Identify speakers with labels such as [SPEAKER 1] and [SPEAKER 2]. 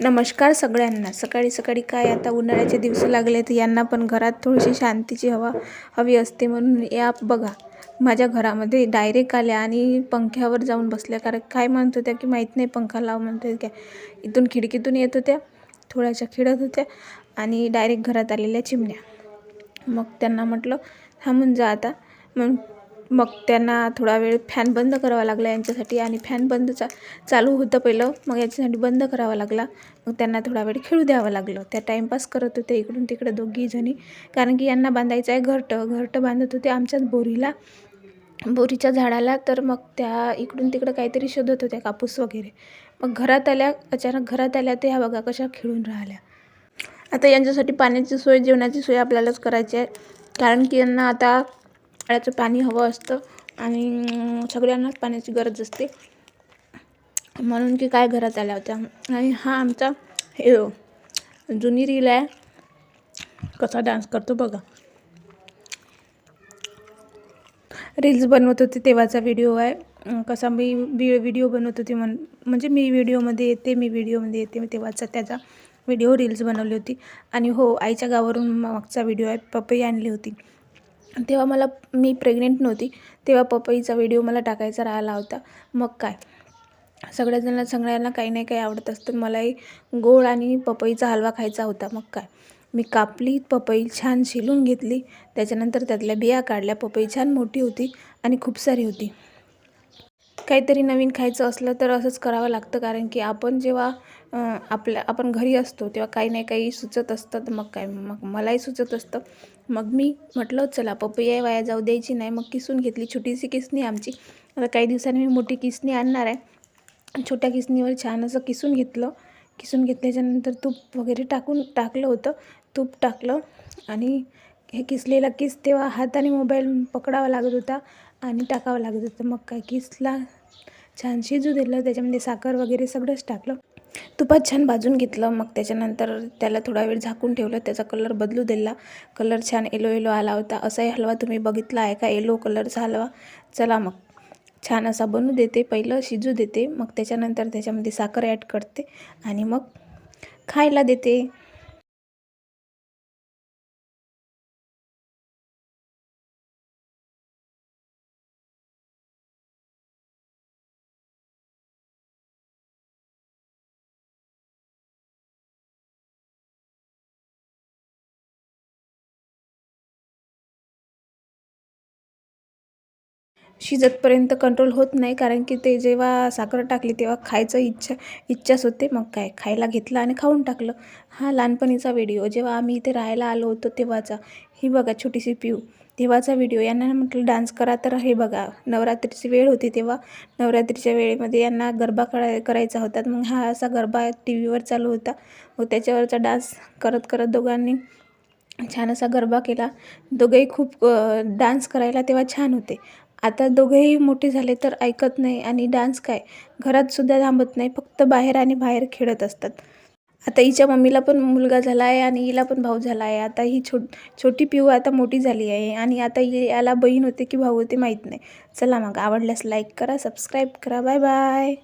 [SPEAKER 1] नमस्कार सगळ्यांना. सकाळी सकाळी काय आता उन्हाळ्याचे दिवस लागले तर यांना पण घरात थोडीशी शांतीची हवा हवी असते म्हणून या बघा. माझ्या घरामध्ये डायरेक्ट आल्या आणि पंख्यावर जाऊन बसल्या. कारण काय म्हणत होत्या की माहीत नाही पंखा लाव म्हणतो काय इथून खिडकीतून येत होत्या थोड्याशा खिळत होत्या आणि डायरेक्ट घरात आलेल्या चिमण्या. मग त्यांना म्हटलं थांबून जा आता. मग मग त्यांना थोडा वेळ फॅन बंद करावा लागला यांच्यासाठी आणि फॅन बंद चा चालू होतं पहिलं मग याच्यासाठी बंद करावा लागला. मग त्यांना थोडा वेळ खेळू द्यावं लागलं. त्या टाईमपास करत होते इकडून तिकडे दोघी जणी. कारण की यांना बांधायचं आहे घरटं. घरटं बांधत होते आमच्याच बोरीला बोरीच्या झाडाला. तर मग त्या इकडून तिकडं काहीतरी शोधत होत्या कापूस वगैरे. मग घरात आल्या अचानक घरात आल्या तर ह्या बघा कशा खेळून राहिल्या. आता यांच्यासाठी पाण्याची सोय जेवणाची सोय आपल्यालाच करायची आहे. कारण की यांना आता नळाचं पाणी हवं असतं आणि सगळ्यांनाच पाण्याची गरज असते. म्हणून की काय घरात आल्या होत्या. आणि हा आमचा हे जुनी रील आहे. कसा डान्स करतो बघा. रील्स बनवत होते तेव्हाचा व्हिडिओ आहे. कसा मी वि व्हिडिओ बनवत होती म्हण म्हणजे मी व्हिडिओमध्ये येते मी व्हिडिओमध्ये येते मी तेव्हाचा त्याचा व्हिडिओ रील्स बनवली होती. आणि हो आईच्या गावावरून मागचा व्हिडिओ आहे. पपई आणली होती. तेव्हा मला मी प्रेग्नेंट नव्हती. तेव्हा पपईचा व्हिडिओ मला टाकायचा राहिला होता. मग काय? सगळ्याजणांना सगळ्यांना काही नाही काही आवडत असतं. मलाही गोड आणि पपईचा हलवा खायचा होता. मग काय? मी कापली पपई छान शिलून घेतली. त्याच्यानंतर त्यातल्या बिया काढल्या. पपई छान मोठी होती आणि खूप सारी होती. काहीतरी नवीन खायचं असलं तर असंच करावं लागतं. कारण की आपण जेव्हा आपल्या आपण घरी असतो तेव्हा काही नाही काही सुचत असतं. तर मग काय मग मलाही सुचत असतं. मग मी म्हटलं चला पपया वाया जाऊ द्यायची नाही. मग किसून घेतली. छोटीशी किसणी आमची. आता काही दिवसांनी मी मोठी किसणी आणणार आहे. छोट्या किसणीवर छान असं किसून घेतलं. किसून घेतल्याच्यानंतर तूप वगैरे टाकून टाकलं होतं. तूप टाकलं आणि हे किसलेला किस तेव्हा हाताने मोबाईल पकडावा लागत होता आणि टाकावं लागत होतं. मग काय किसला छान शिजू दिलं त्याच्यामध्ये साखर वगैरे सगळंच टाकलं. तुपात छान भाजून घेतलं. मग त्याच्यानंतर त्याला थोडा वेळ झाकून ठेवलं. त्याचा कलर बदलू दिला. कलर छान येलो येलो आला होता. असाही हलवा तुम्ही बघितला आहे का? येलो कलरचा हलवा. चला मग. छान असा बनू देते. पहिलं शिजू देते. मग त्याच्यानंतर त्याच्यामध्ये साखर ॲड करते. आणि मग खायला देते. शिजतपर्यंत कंट्रोल होत नाही कारण की ते जेव्हा साखर टाकली तेव्हा खायचं इच्छा इच्छाच होते. मग काय खायला घेतलं आणि खाऊन टाकलं. हा लहानपणीचा व्हिडिओ जेव्हा आम्ही इथे राहायला आलो होतो तेव्हाचा. ही बघा छोटीशी पिऊ. तेव्हाचा व्हिडिओ यांना म्हटलं डान्स करा. तर हे बघा नवरात्रीची वेळ होती तेव्हा. नवरात्रीच्या वेळेमध्ये यांना गरबा करा करायचा होता. मग हा असा गरबा टी व्हीवर चालू होता. मग त्याच्यावरचा डान्स करत करत दोघांनी छान असा गरबा केला. दोघेही खूप डान्स करायला तेव्हा छान होते. आता दोघेही मोठे झाले तर ऐकत नाही आणि डान्स काय? घरातसुद्धा थांबत नाही फक्त बाहेर आणि बाहेर खेळत असतात. आता हिच्या मम्मीला पण मुलगा झाला आहे आणि हिला पण भाऊ झाला आहे आता ही छो छोटी पिऊ आता मोठी झाली आहे आणि आता याला बहीण होते की भाऊ होते माहीत नाही. चला मग आवडल्यास लाईक करा सबस्क्राईब करा. Bye bye